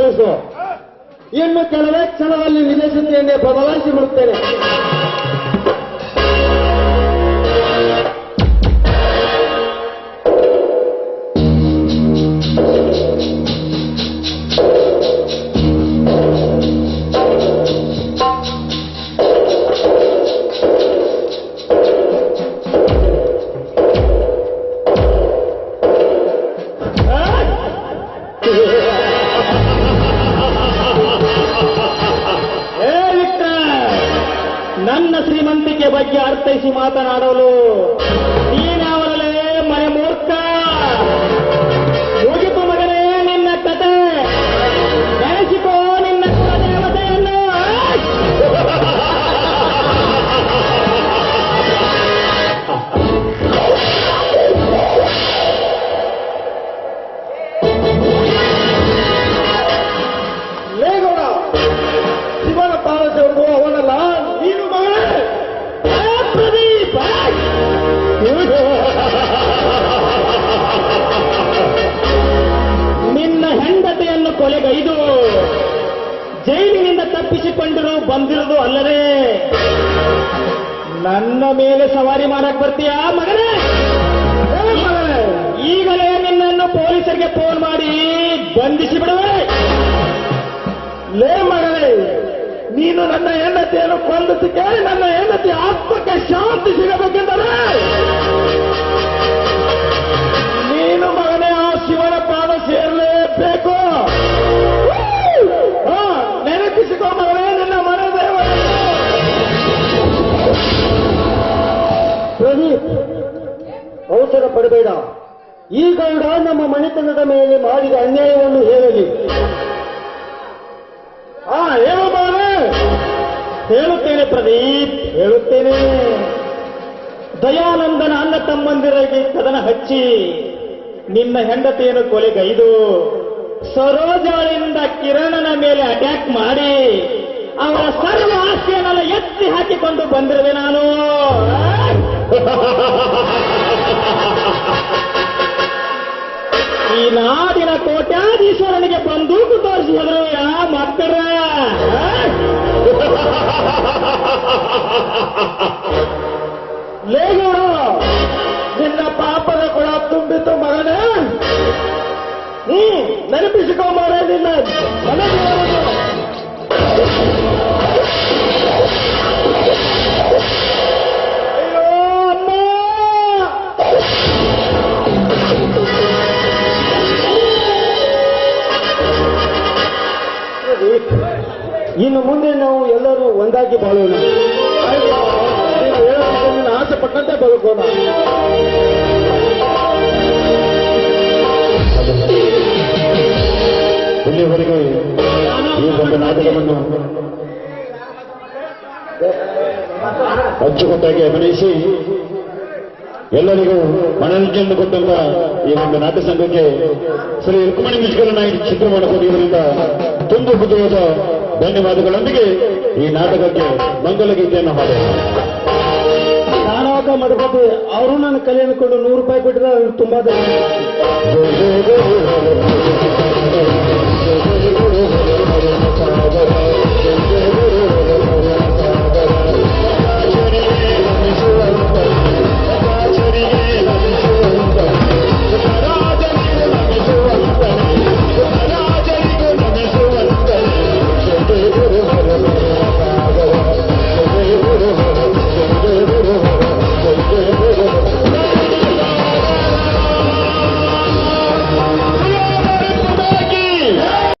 ಕಳಿಸು ಇನ್ನು ಕೆಲವೇ ಕ್ಷಣದಲ್ಲಿ ವಿದೇಶತೆಯನ್ನೇ ಬದಲಾಯಿಸಿ ಬಿಡುತ್ತೇನೆ ಬಗ್ಗೆ ಅರ್ಥೈಸಿ ಮಾತನಾಡಲು ಕೊಲೆಗೈದು ಜೈಲಿನಿಂದ ತಪ್ಪಿಸಿಕೊಂಡರು ಬಂದಿರೋದು ಅಲ್ಲದೆ ನನ್ನ ಮೇಲೆ ಸವಾರಿ ಮಾಡಕ್ ಬರ್ತೀಯಾ ಮಗನೇ? ಈಗಲೇ ನಿನ್ನನ್ನು ಪೊಲೀಸರಿಗೆ ಫೋನ್ ಮಾಡಿ ಬಂಧಿಸಿ ಬಿಡುವೆ ಲೇ ಮಗಳೇ ನೀನು ನನ್ನ ಹೆಂಡತಿಯನ್ನು ಕೊಂದು ನನ್ನ ಅವಸರ ಪಡಬೇಡ. ಈ ಗೌಡ ನಮ್ಮ ಮನೆತನದ ಮೇಲೆ ಮಾಡಿದ ಅನ್ಯಾಯವನ್ನು ಹೇಳಲಿ. ಆ, ಹೇಳು ಹೇಳುತ್ತೇನೆ ಪ್ರದೀಪ್, ಹೇಳುತ್ತೇನೆ. ದಯಾನಂದನ ಅನ್ನ ತಮ್ಮಂದಿರಿಗೆ ಕದನ ಹಚ್ಚಿ, ನಿನ್ನ ಹೆಂಡತಿಯನ್ನು ಕೊಲೆಗೈದು ಸರೋಜಾಳಿಂದ ಕಿರಣನ ಮೇಲೆ ಅಟ್ಯಾಕ್ ಮಾಡಿ, ಅವರ ಸರ್ವ ಆಸ್ತಿಯನ್ನೆಲ್ಲ ಎತ್ತಿ ಹಾಕಿಕೊಂಡು ಬಂದಿರುವೆ ನಾನು. ನಾಡಿನ ಕೋಟ್ಯಾಧೀಶ್ವರನಿಗೆ ಬಂದೂಕು ತೋರಿಸಿದ್ರು ಯಾ ಮಕ್ಕಳ ಇನ್ನು ಮುಂದೆ ನಾವು ಎಲ್ಲರೂ ಒಂದಾಗಿ ಬಾಳೋಣ. ಆಸೆ ಪಟ್ಟಂತೆ ಬದುಕೋಣ. ಇಲ್ಲಿವರೆಗೆ ಈ ಒಂದು ನಾಟಕವನ್ನು ಅಚ್ಚುಕಟ್ಟಾಗಿ ಅಭಿನಯಿಸಿ ಎಲ್ಲರಿಗೂ ಮನರಂಜನೆ ಕೊಟ್ಟಂತ ಈ ಒಂದು ನಾಟ್ಯ ಸಂಘಕ್ಕೆ ಶ್ರೀ ರುಕ್ಮಣಿ ಮಿಶ್ಕರ ನಾಯಕ ಚಿತ್ರ ಮಾಡಿಕೊಂಡಿರುವುದರಿಂದ ತುಂಬು ಹೃದಯದ ಧನ್ಯವಾದಗಳೊಂದಿಗೆ ಈ ನಾಟಕಕ್ಕೆ ಮಂಗಲ ಗೀತೆಯನ್ನು ಹಾಡ ನಾಟಕ ಅವರು ನನ್ನ ಕಲೆ ಅನ್ಕೊಂಡು ನೂರು ರೂಪಾಯಿ ಬಿಟ್ಟರೆ ತುಂಬಾ ಧನ್ಯವಾದ